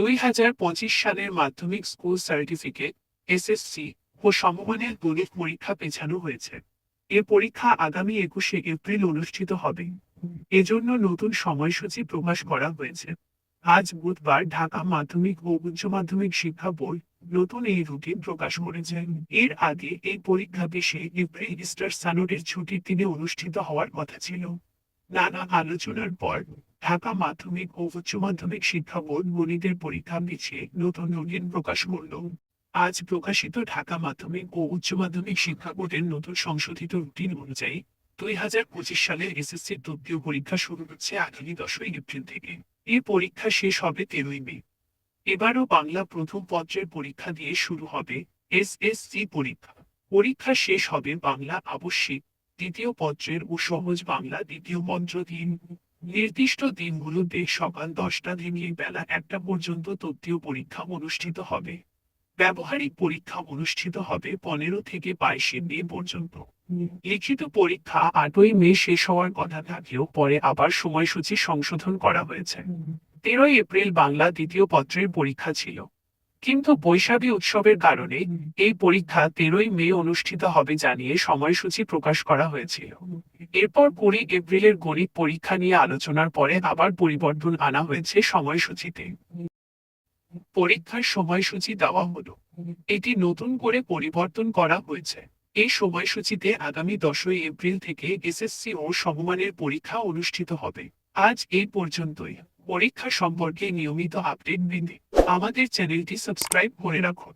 দুই হাজার পঁচিশ সালের মাধ্যমিক স্কুল সার্টিফিকেট, এসএসসি ও সমমানের গণিত পরীক্ষা পেছানো হয়েছে। এ পরীক্ষা আগামী একুশে এপ্রিল অনুষ্ঠিত হবে। এজন্য নতুন সময়সূচি প্রকাশ করা হয়েছে। আজ বুধবার ঢাকা মাধ্যমিক ও উচ্চ মাধ্যমিক শিক্ষা বোর্ড নতুন এই রুটিন প্রকাশ করেছে। এর আগে এই পরীক্ষা বেশে এপ্রিল ইস্টার সানোডের ছুটির দিনে অনুষ্ঠিত হওয়ার কথা ছিল। নানা আলোচনার পর ঢাকা মাধ্যমিক ও উচ্চ মাধ্যমিক শিক্ষা বোর্ড গণিতের পরীক্ষা পিছিয়ে নতুন রুটিন প্রকাশ করল। আজ প্রকাশিত ঢাকা মাধ্যমিক ও উচ্চ মাধ্যমিক শিক্ষা বোর্ডের নতুন সংশোধিত রুটিন অনুযায়ী দুই হাজার পঁচিশ সালের এসএসসি তৃতীয় পরীক্ষা শুরু হচ্ছে আগামী দশই এপ্রিল থেকে। এই পরীক্ষা শেষ হবে তেরোই মে। এবারও বাংলা প্রথম পত্রের পরীক্ষা দিয়ে শুরু হবে এসএসসি পরীক্ষা। পরীক্ষা শেষ হবে বাংলা আবশ্যিক দ্বিতীয় পত্রের ও সহজ বাংলা দ্বিতীয় মন্ত্র দিন। নির্দিষ্ট দিনগুলোতে সকাল দশটা থেকে বেলা একটা পর্যন্ত তৃতীয় পরীক্ষা অনুষ্ঠিত হবে। ব্যবহারিক পরীক্ষা অনুষ্ঠিত হবে পনেরো থেকে বাইশে মে পর্যন্ত। লিখিত পরীক্ষা আটই মে শেষ হওয়ার কথা থাকলেও পরে আবার সময়সূচি সংশোধন করা হয়েছে। তেরোই এপ্রিল বাংলা দ্বিতীয় পত্রের পরীক্ষা ছিল। কিন্তু বৈশাখী উৎসবের কারণে এই পরীক্ষা তেরোই মে অনুষ্ঠিত হবে জানিয়ে সময়সূচি প্রকাশ করা হয়েছিল। এরপর কুড়ি এপ্রিলের গণিত পরীক্ষা নিয়ে আলোচনার পরে আবার পরিবর্তন আনা হয়েছে সময়সূচিতে। পরীক্ষার সময়সূচি দেওয়া হলো। এটি নতুন করে পরিবর্তন করা হয়েছে। এই সময়সূচিতে আগামী দশই এপ্রিল থেকে এসএসসি ও সমমানের পরীক্ষা অনুষ্ঠিত হবে। আজ এই পর্যন্তই। পরীক্ষা সম্পর্কে নিয়মিত আপডেট পেতে আমাদের চ্যানেলটি সাবস্ক্রাইব করে রাখুন।